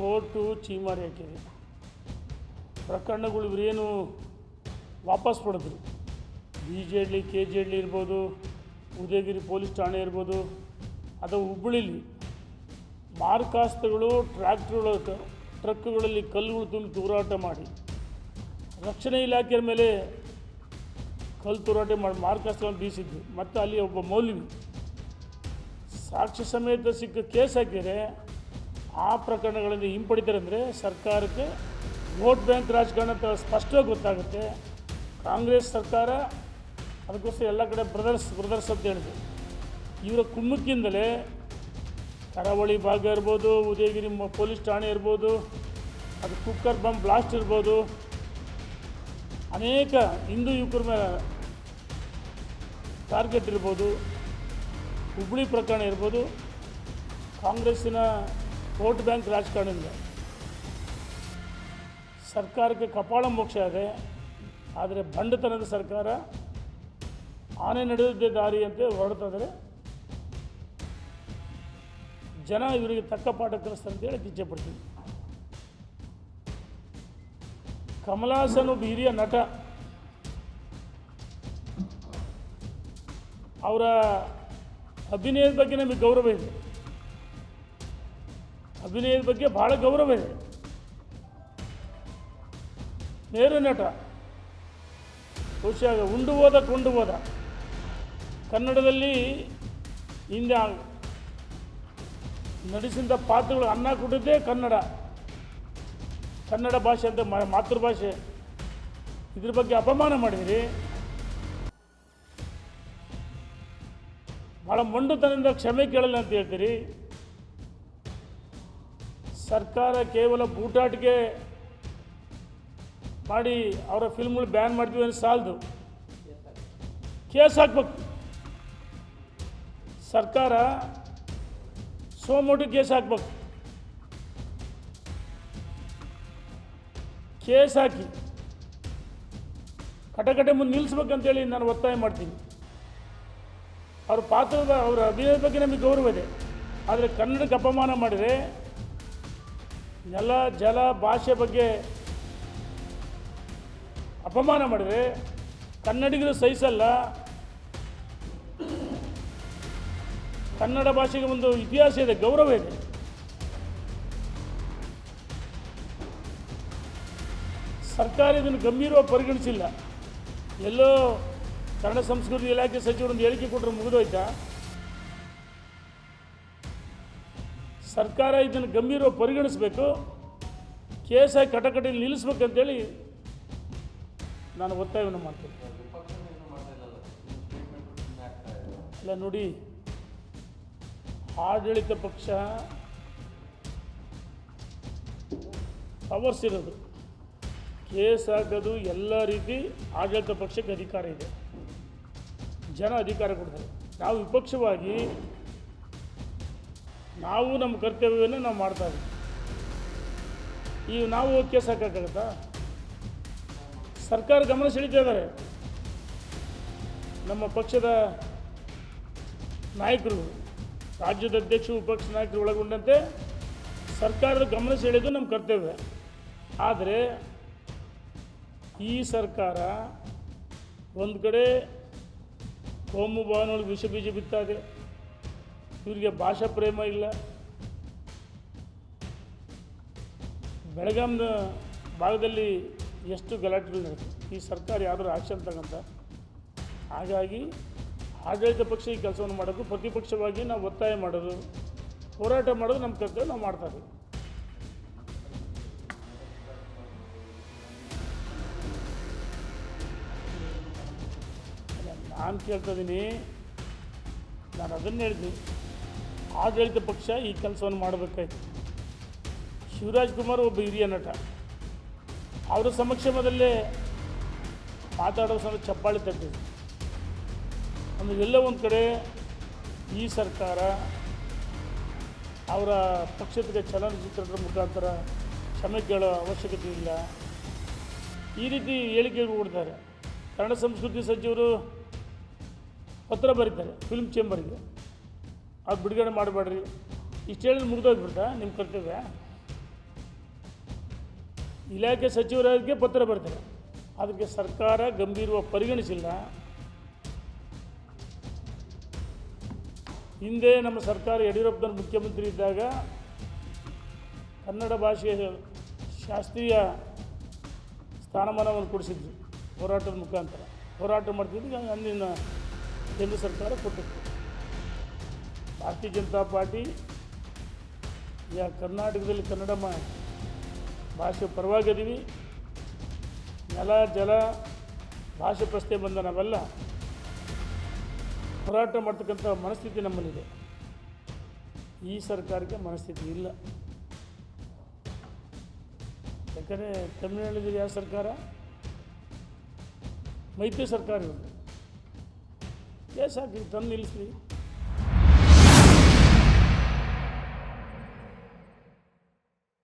Court ಚೀಮಾರಿ ಹಾಕಿದೆ ಪ್ರಕರಣಗಳು ಇವರೇನು ವಾಪಸ್ ಪಡೆದ್ರು. B J D K J D ಇರ್ಬೋದು, ಉದಯಗಿರಿ ಪೊಲೀಸ್ ಠಾಣೆ ಇರ್ಬೋದು ಅಥವಾ ಹುಬ್ಬಳ್ಳಿಲಿ. ಮಾರ್ಕಾಸ್ತಗಳು ಟ್ರ್ಯಾಕ್ಟ್ರುಗಳ, ಟ್ರಕ್ಗಳಲ್ಲಿ ಕಲ್ಲುಗಳು ತುಂಬಿ ತೂರಾಟ ಮಾಡಿ. ರಕ್ಷಣೆ ಇಲಾಖೆಯ ಮೇಲೆ ಕಲ್ಲು ತೂರಾಟ ಮಾಡಿ ಮಾರ್ಕಾಸ್ತಗಳನ್ನು ಬೀಸಿದ್ವಿ. ಮತ್ತು ಅಲ್ಲಿ ಒಬ್ಬ ಮೌಲ್ವಿ ಸಾಕ್ಷ್ಯ ಸಮೇತ ಸಿಕ್ಕ ಕೇಸ್ ಹಾಕಿದರೆ ಆ ಪ್ರಕರಣಗಳನ್ನು ಹಿಂಪಡಿತಾರೆ ಅಂದರೆ ಸರ್ಕಾರಕ್ಕೆ ವೋಟ್ ಬ್ಯಾಂಕ್ ರಾಜಕಾರಣ ಅಂತ ಸ್ಪಷ್ಟವಾಗಿ ಗೊತ್ತಾಗುತ್ತೆ. ಕಾಂಗ್ರೆಸ್ ಸರ್ಕಾರ ಅದಕ್ಕೋಸ್ಕರ ಎಲ್ಲ ಕಡೆ ಬ್ರದರ್ಸ್ ಬ್ರದರ್ಸ್ ಅಂತ ಹೇಳಿದೆ ಇವರ ಕುಮ್ಮಕ್ಕಿಂದಲೇ ಕರಾವಳಿ ಭಾಗ ಇರ್ಬೋದು, ಉದಯಗಿರಿ ಪೊಲೀಸ್ ಠಾಣೆ ಇರ್ಬೋದು, ಅದು ಕುಕ್ಕರ್ ಬಾಂಬ್ ಬ್ಲಾಸ್ಟ್ ಇರ್ಬೋದು. ಅನೇಕ ಹಿಂದೂ ಯುವಕರ ಮೇಲೆ ಟಾರ್ಗೆಟ್ ಇರ್ಬೋದು. ಹುಬ್ಬಳ್ಳಿ ಪ್ರಕರಣ ಇರ್ಬೋದು. ಕಾಂಗ್ರೆಸ್ಸಿನ ವೋಟ್ ಬ್ಯಾಂಕ್ ರಾಜಕಾರಣದಿಂದ ಸರ್ಕಾರಕ್ಕೆ ಕಪಾಳ ಮೋಕ್ಷ ಇದೆ ಆದರೆ ಬಂಡತನದ ಸರ್ಕಾರ ಆನೆ ನಡೆದಿದ್ದೇ ದಾರಿ ಅಂತ ಹೊರಡ್ತಾದರೆ ಜನ ಇವರಿಗೆ ತಕ್ಕ ಪಾಠ ಕಲಿಸ್ತಾರೆ ಅಂತ ಇಚ್ಛೆ ಪಡ್ತೀನಿ. ಕಮಲಾಸನ್ ಒಬ್ಬ ಹಿರಿಯ ನಟ. ಅವರ ಅಭಿನಯದ ಬಗ್ಗೆ ನಮಗೆ ಗೌರವ ಇದೆ. ಅಭಿನಯದ ಬಗ್ಗೆ ಭಾಳ ಗೌರವ ಇದೆ. ನೇರ ನಟ, ಬಹುಶಃ ಉಂಡು ಹೋದ ಕೊಂಡು ಹೋದ. ಕನ್ನಡದಲ್ಲಿ ಹಿಂದೆ ನಡೆಸಿದ ಪಾತ್ರಗಳು ಅನ್ನ ಕೊಟ್ಟಿದ್ದೇ ಕನ್ನಡ. ಕನ್ನಡ ಭಾಷೆ ಅಂತ ಮಾತೃಭಾಷೆ. ಇದ್ರ ಬಗ್ಗೆ ಅಪಮಾನ ಮಾಡಿದಿರಿ. ಭಾಳ ಮಂಡುತನದಿಂದ ಕ್ಷಮೆ ಕೇಳಲ್ಲ ಅಂತ ಹೇಳ್ತೀರಿ. ಸರ್ಕಾರ ಕೇವಲ ಬೂಟಾಟಿಕೆ ಮಾಡಿ ಅವರ ಫಿಲ್ಮ್ಗಳು ಬ್ಯಾನ್ ಮಾಡ್ತೀವಿ ಅಂತ ಸಾಲದು. ಕೇಸ್ ಹಾಕ್ಬೇಕು. ಸರ್ಕಾರ ಸೋಮೋಟು ಕೇಸ್ ಹಾಕ್ಬೇಕು. ಕೇಸ್ ಹಾಕಿ ಕಟಕಟೆ ಮುಂದೆ ನಿಲ್ಲಿಸ್ಬೇಕಂತೇಳಿ ನಾನು ಒತ್ತಾಯ ಮಾಡ್ತೀನಿ. ಅವ್ರ ಪಾತ್ರದ ಅವರ ಅಭಿನಯದ ಬಗ್ಗೆ ನಮಗೆ ಗೌರವ ಇದೆ. ಆದರೆ ಕನ್ನಡಕ್ಕೆ ಅಪಮಾನ ಮಾಡಿದರೆ ನೆಲ, ಜಲ, ಭಾಷೆ ಬಗ್ಗೆ ಅಪಮಾನ ಮಾಡಿದರೆ ಕನ್ನಡಿಗರು ಸಹಿಸಲ್ಲ. ಕನ್ನಡ ಭಾಷೆಗೆ ಒಂದು ಇತಿಹಾಸ ಇದೆ, ಗೌರವ ಇದೆ. ಸರ್ಕಾರ ಇದನ್ನು ಗಂಭೀರವಾಗಿ ಪರಿಗಣಿಸಿಲ್ಲ. ಎಲ್ಲೋ ಕನ್ನಡ ಸಂಸ್ಕೃತಿ ಇಲಾಖೆ ಸಚಿವರು ಒಂದು ಹೇಳಿಕೆ ಕೊಟ್ಟರು ಮುಗಿದೋಯ್ತಾ? ಸರ್ಕಾರ ಇದನ್ನು ಗಂಭೀರವಾಗಿ ಪರಿಗಣಿಸಬೇಕು, ಕೇಸ್ ಆಗಿ ಕಟಕಟೆಯಲ್ಲಿ ನಿಲ್ಲಿಸ್ಬೇಕಂತೇಳಿ ನಾನು ಒತ್ತಾಯವನ್ನು ಮಾಡ್ತೀನಿ. ಇಲ್ಲ ನೋಡಿ, ಆಡಳಿತ ಪಕ್ಷ ಪವರ್ಸ್ ಇರೋದು. ಕೇಸ್ ಹಾಕೋದು ಎಲ್ಲ ರೀತಿ ಆಡಳಿತ ಪಕ್ಷಕ್ಕೆ ಅಧಿಕಾರ ಇದೆ. ಜನ ಅಧಿಕಾರ ಕೊಡ್ತಾರೆ. ನಾವು ವಿಪಕ್ಷವಾಗಿ ನಾವು ನಮ್ಮ ಕರ್ತವ್ಯವನ್ನು ನಾವು ಮಾಡ್ತಾ ಇದ್ದೀವಿ. ಈಗ ನಾವು ಓಕೆ ಹಾಕೋಕ್ಕಾಗತ್ತಾ? ಸರ್ಕಾರ ಗಮನ ಸೆಳೀತಾ ಇದ್ದಾರೆ. ನಮ್ಮ ಪಕ್ಷದ ನಾಯಕರು, ರಾಜ್ಯದ ಅಧ್ಯಕ್ಷ ಉಪಕ್ಷ ನಾಯಕರು ಒಳಗೊಂಡಂತೆ ಸರ್ಕಾರದ ಗಮನ ಸೆಳೆಯೋದು ನಮ್ಮ ಕರ್ತವ್ಯ. ಆದರೆ ಈ ಸರ್ಕಾರ ಒಂದು ಕಡೆ ಕೋಮು ಭಾವನೆಗಳಿಗೆ ವಿಷ ಬೀಜ ಬಿತ್ತಾ ಇದೆ ಇವರಿಗೆ ಭಾಷಾ ಪ್ರೇಮ ಇಲ್ಲ. ಬೆಳಗಾಂನ ಭಾಗದಲ್ಲಿ ಎಷ್ಟು ಗಲಾಟೆಗಳು ನಡೆಯುತ್ತೆ ಈ ಸರ್ಕಾರ ಯಾವ್ದಾದ್ರು ಆಕ್ಷನ್ ತಗೊಂತ ಹಾಗಾಗಿ ಆಡಳಿತ ಪಕ್ಷ ಈ ಕೆಲಸವನ್ನು ಮಾಡೋದು, ಪ್ರತಿಪಕ್ಷವಾಗಿ ನಾವು ಒತ್ತಾಯ ಮಾಡೋದು, ಹೋರಾಟ ಮಾಡೋದು ನಮ್ಮ ಕರ್ತವ್ಯ, ನಾವು ಮಾಡ್ತಾ ಇದ್ದೀವಿ. ನಾನು ಕೇಳ್ತಾ ಇದ್ದೀನಿ, ನಾನು ಅದನ್ನು ಹೇಳಿದ್ನಿ ಆಡಳಿತ ಪಕ್ಷ ಈ ಕೆಲಸವನ್ನು ಮಾಡಬೇಕಾಯ್ತು. ಶಿವರಾಜ್ ಕುಮಾರ್ ಒಬ್ಬ ಹಿರಿಯ ನಟ. ಅವರ ಸಮಕ್ಷಮದಲ್ಲೇ ಮಾತಾಡೋ ಸಮಯ ಚಪ್ಪಾಳಿ ತಟ್ಟಿದೆ ಅಂದರೆ ಎಲ್ಲ ಒಂದು ಕಡೆ ಈ ಸರ್ಕಾರ ಅವರ ಪಕ್ಷದ ಚಲನಚಿತ್ರದ ಮುಖಾಂತರ ಕ್ಷಮೆ ಕೇಳೋ ಅವಶ್ಯಕತೆ ಇಲ್ಲ. ಈ ರೀತಿ ಹೇಳಿಕೆ ಕೊಡ್ತಾರೆ. ಕನ್ನಡ ಸಂಸ್ಕೃತಿ ಸಚಿವರು ಪತ್ರ ಬರೀತಾರೆ ಫಿಲ್ಮ್ ಚೇಂಬರ್ಗೆ ಅದು ಬಿಡುಗಡೆ ಮಾಡಬೇಡ್ರಿ. ಇಷ್ಟು ಹೇಳಿದ್ರೆ ಮುಗ್ದೋಗ್ಬಿಡ್ತಾ ನಿಮ್ಮ ಕರ್ತವ್ಯ. ಇಲಾಖೆ ಸಚಿವರಾಗಿ ಪತ್ರ ಬರ್ತಾರೆ ಅದಕ್ಕೆ ಸರ್ಕಾರ ಗಂಭೀರವಾಗಿ ಪರಿಗಣಿಸಿಲ್ಲ. ಹಿಂದೆ ನಮ್ಮ ಸರ್ಕಾರ ಯಡಿಯೂರಪ್ಪನ ಮುಖ್ಯಮಂತ್ರಿ ಇದ್ದಾಗ ಕನ್ನಡ ಭಾಷೆಯ ಶಾಸ್ತ್ರೀಯ ಸ್ಥಾನಮಾನವನ್ನು ಕೊಡಿಸಿದ್ರು ಹೋರಾಟದ ಮುಖಾಂತರ. ಹೋರಾಟ ಮಾಡ್ತಿದ್ದು ಅಂದಿನ ಕೇಂದ್ರ ಸರ್ಕಾರ ಕೊಟ್ಟಿತ್ತು. ಭಾರತೀಯ ಜನತಾ ಪಾರ್ಟಿ, ಯಾ ಕರ್ನಾಟಕದಲ್ಲಿ ಕನ್ನಡ ಮಾ, ಭಾಷೆ ಪರವಾಗಿದ್ದೀವಿ. ನೆಲ, ಜಲ, ಭಾಷೆ ಪ್ರಶ್ನೆ ಬಂದ ನಾವೆಲ್ಲ ಹೋರಾಟ ಮಾಡ್ತಕ್ಕಂಥ ಮನಸ್ಥಿತಿ ನಮ್ಮಲ್ಲಿದೆ. ಈ ಸರ್ಕಾರಕ್ಕೆ ಮನಸ್ಥಿತಿ ಇಲ್ಲ. ಯಾಕಂದರೆ ತಮಿಳುನಾಡಿನಲ್ಲಿ ಯಾವ ಸರ್ಕಾರ? ಮೈತ್ರಿ ಸರ್ಕಾರ ಇರೋದು ಕೇಸ್ ಹಾಕಿ ತಂದು ನಿಲ್ಲಿಸ್ರಿ.